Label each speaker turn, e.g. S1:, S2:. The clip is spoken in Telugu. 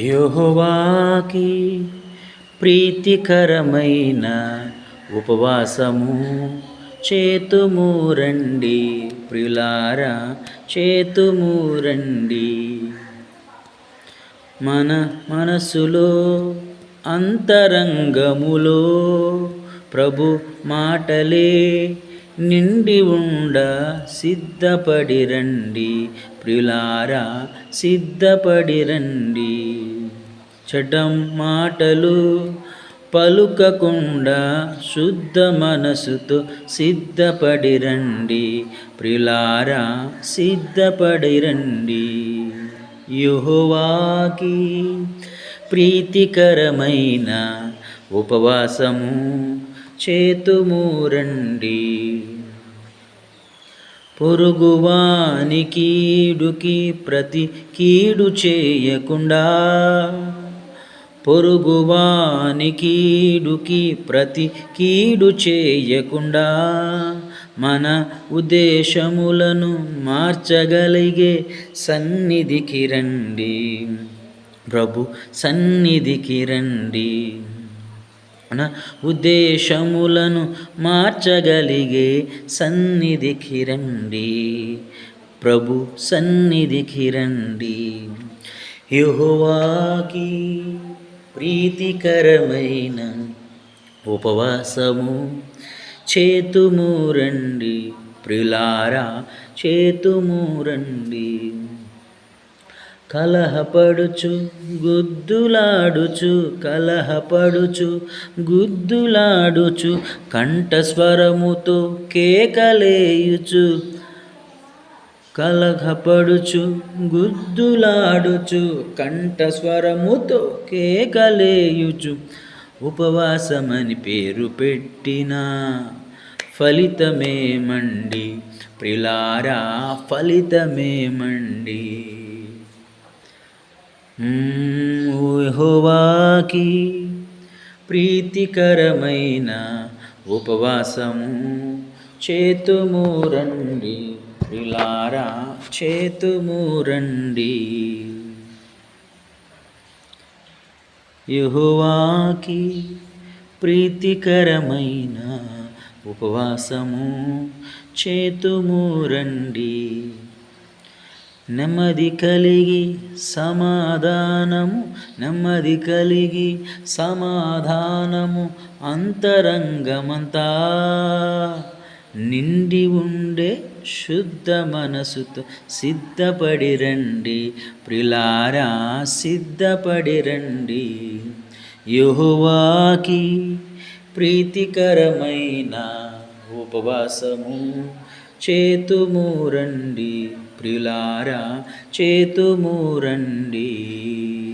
S1: యోహోవాకి ప్రీతికరమైన ఉపవాసము. చేతుమూరండి ప్రిలారా చేతుమూరండి మన మనసులో అంతరంగములో ప్రభు మాటలే నిండి ఉండ సిద్ధపడిరండి ప్రిలారా సిద్ధపడిరండి రండి చటం మాటలు పలుకకుండా శుద్ధ మనసుతో సిద్ధపడి రండి ప్రిలారా సిద్ధపడి రండి యుహోవాకి ప్రీతికరమైన ఉపవాసము చేతుము రండి. పొరుగువాని కీడుకి ప్రతి కీడు చేయకుండా పొరుగువాని కీడుకి ప్రతి కీడు చేయకుండా మన ఉద్దేశములను మార్చగలిగే సన్నిధికి రండి. ప్రభు సన్నిధికి రండి. మన ఉద్దేశములను మార్చగలిగే సన్నిధికి రండి. ప్రభు సన్నిధికి రండి. యహోవాకి ప్రీతికరమైన ఉపవాసము. చేతుము రండి ప్రిలారా చేతుము రండి. కలహపడుచు గుద్దులాడుచు కలహపడుచు గుద్దులాడుచు కంఠస్వరముతో కేకలేయుచు కలహపడుచు గుద్దులాడుచు కంఠస్వరముతో కేకలేయుచు ఉపవాసమని పేరు పెట్టిన ఫలితమేమండి ప్రిలారా ఫలితమేమండి యెహోవాకి ప్రీతికరమైన ఉపవాసము చేతుము రండి. ప్రిలారా చేతుము రండి. ప్రీతికరమైన ఉపవాసము చేతుమురండి నెమ్మది కలిగి సమాధానము నెమ్మది కలిగి సమాధానము అంతరంగమంతా. నిండి ఉండే శుద్ధ మనసుతో సిద్ధపడి రండి ప్రిలారా సిద్ధపడి రండి యెహోవాకి ప్రీతికరమైన ఉపవాసము చేతుమూరండి ప్రిలారా చేతుమూరండి